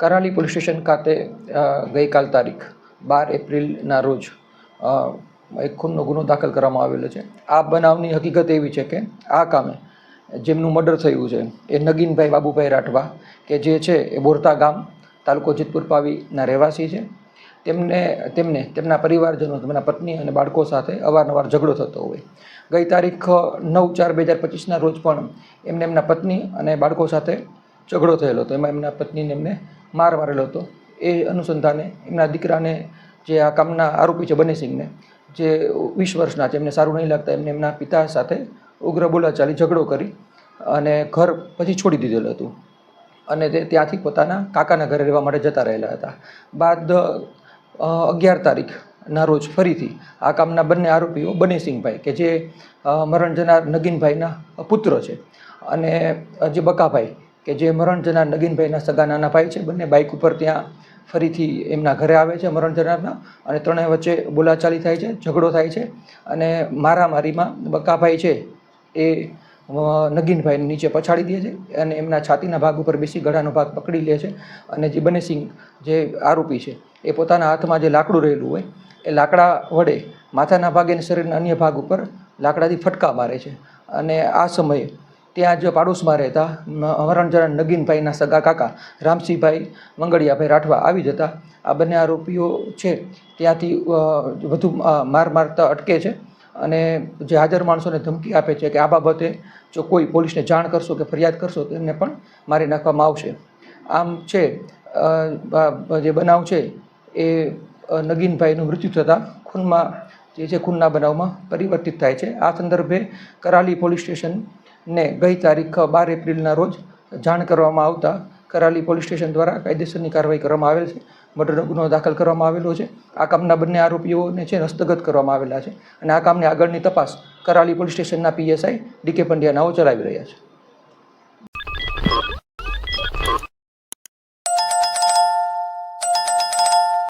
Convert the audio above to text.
Karali police station ખાતે ગઈકાલ તારીખ બાર એપ્રિલના રોજ એક ખૂનનો ગુનો દાખલ કરવામાં આવેલો છે. આ બનાવની હકીકત એવી છે કે આ કામે જેમનું મર્ડર થયું છે એ નગીનભાઈ બાબુભાઈ રાઠવા, કે જે છે એ બોરતા ગામ, તાલુકો જેતપુર પાવીના રહેવાસી છે. તેમને તેમને, તેમના પરિવારજનો, તેમના પત્ની અને બાળકો સાથે અવારનવાર ઝઘડો થતો હોય. ગઈ તારીખ નવ ચાર બે હજાર પચીસના રોજ પણ એમને એમના પત્ની અને બાળકો સાથે ઝઘડો થયેલો હતો. એમાં એમના પત્નીને એમને માર મારેલો હતો. એ અનુસંધાને એમના દીકરાને જે આ કામના આરોપી છે બનેસિંહને જે વીસ વર્ષના છે, એમને સારું નહીં લાગતા, એમને એમના પિતા સાથે ઉગ્ર બોલાચાલી, ઝઘડો કરી અને ઘર પછી છોડી દીધેલું હતું. અને તે ત્યાંથી પોતાના કાકાના ઘરે રહેવા માટે જતા રહેલા હતા. બાદ અગિયાર અગિયાર તારીખના રોજ ફરીથી આ કામના બંને આરોપીઓ બનેસિંહભાઈ કે જે મરણ જનાર નગીનભાઈના પુત્ર છે અને જે બકાભાઈ કે જે મરણ જનાર નગીનભાઈના સગા નાના ભાઈ છે, બંને બાઇક ઉપર ત્યાં ફરીથી એમના ઘરે આવે છે મરણ જનારના અને ત્રણેય વચ્ચે બોલાચાલી થાય છે, ઝઘડો થાય છે અને મારામારીમાં બકાભાઈ છે એ નગીનભાઈને નીચે પછાડી દે છે અને એમના છાતીના ભાગ ઉપર બેસી ગળાનો ભાગ પકડી લે છે અને જે બનેસિંહ જે આરોપી છે એ પોતાના હાથમાં જે લાકડું રહેલું હોય એ લાકડા વડે માથાના ભાગે શરીરના અન્ય ભાગ ઉપર લાકડાથી ફટકા મારે છે અને આ સમયે ત્યાં જ પાડોશમાં રહેતા હરણચરણ નગીનભાઈના સગા કાકા રામસિંહભાઈ મંગળિયાભાઈ રાઠવા આવી જતા. આ બંને આરોપીઓ છે, ત્યાંથી વધુ માર મારતા અટકે છે અને જે હાજર માણસોને ધમકી આપે છે કે આ બાબતે જો કોઈ પોલીસને જાણ કરશો કે ફરિયાદ કરશો તો એમને પણ મારી નાખવામાં આવશે. આમ છે જે બનાવ છે એ નગીનભાઈનું મૃત્યુ થતાં ખૂનમાં, જે છે, ખૂનના બનાવમાં પરિવર્તિત થાય છે. આ સંદર્ભે કરાલી પોલીસ સ્ટેશનને ગઈ તારીખ બાર એપ્રિલના રોજ જાણ કરવામાં આવતા કરાલી પોલીસ સ્ટેશન દ્વારા કાયદેસરની કાર્યવાહી કરવામાં આવેલ છે. મર્ડરનો ગુનો દાખલ કરવામાં આવેલો છે. આ કામના બંને આરોપીઓને છે હસ્તગત કરવામાં આવેલા છે. અને આ કામની આગળની તપાસ કરાલી પોલીસ સ્ટેશનના પીએસઆઈ ડીકે પંડ્યા નાઓ ચલાવી રહ્યા છે.